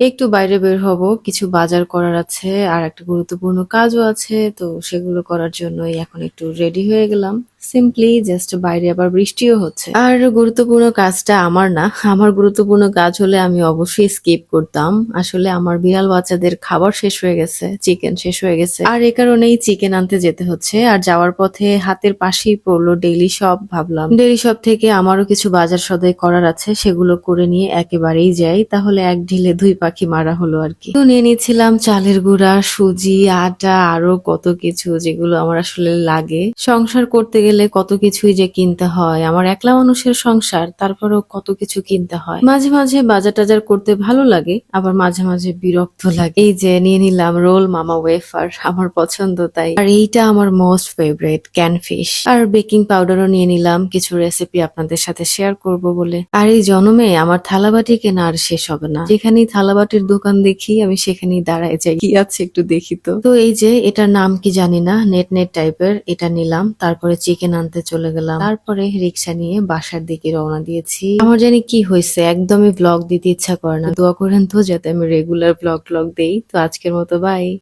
একটু বাইরে বের হব, কিছু বাজার করার আছে, আর একটা গুরুত্বপূর্ণ কাজও আছে, তো সেগুলো করার জন্যই এখন একটু রেডি হয়ে গেলাম। সিম্পলি জাস্ট বাইরে আবার বৃষ্টিও হচ্ছে। আর গুরুত্বপূর্ণ কাজটা আমার না। আমার গুরুত্বপূর্ণ কাজ হলে আমি অবশ্যই স্কিপ করতাম। আসলে আমার বিড়াল বাচ্চাদের খাবার শেষ হয়ে গেছে চিকেন শেষ হয়ে গেছে। আর এ কারণেই চিকেন আনতে যেতে হচ্ছে। আর যাওয়ার পথে হাতের পাশেই পড়ল ডেইলি শপ ভাবলাম। ডেইলি শপ থেকে আমারও কিছু বাজার সদাই করার আছে, সেগুলো করে নিয়ে একেবারেই যাই। তাহলে এক ঢিলে দুই পাখি মারা হলো আর কি। তো নিয়ে নিয়েছিলাম চালের গুঁড়া, সুজি, আটা, আরও কত কিছু যেগুলো আমার আসলে লাগে। সংসার করতে গেলে কত কিছুই যে কিনতে হয়, আমার একলা মানুষের সংসার, তারপরেও কত কিছু কিনতে হয়। মাঝে মাঝে বাজার টাজার করতে ভালো লাগে, আবার মাঝে মাঝে বিরক্ত লাগে। এই যে নিয়ে নিলাম রোল মামা ওয়েফার, আমার পছন্দ তাই। আর এইটা আমার মোস্ট ফেভারিট ক্যানফিশ আর বেকিং পাউডারও নিয়ে নিলাম, কিছু রেসিপি আপনাদের সাথে শেয়ার করব বলে। আর এই জন্মে আমার থালাবাটি কেনা আর শেষ হবে না। যেখানেই থালাবাটির দোকান দেখি, আমি সেখানেই দাঁড়ায় যাই। কি আছে একটু দেখি তো। তো এই যে, এটার নাম কি জানি না, নেট নেট টাইপের, এটা নিলাম, তারপরে চিকেন আনতে চলে গেলাম। তারপরে রিক্সা নিয়ে বাসার দিকে রওনা দিয়েছি। আমার জানি কি হয়েছে, একদমই ব্লগ দিতে ইচ্ছা করে না। দোয়া করেন তো যাতে আমি রেগুলার ব্লগ ব্লগ দেই। তো আজকের মতো বাই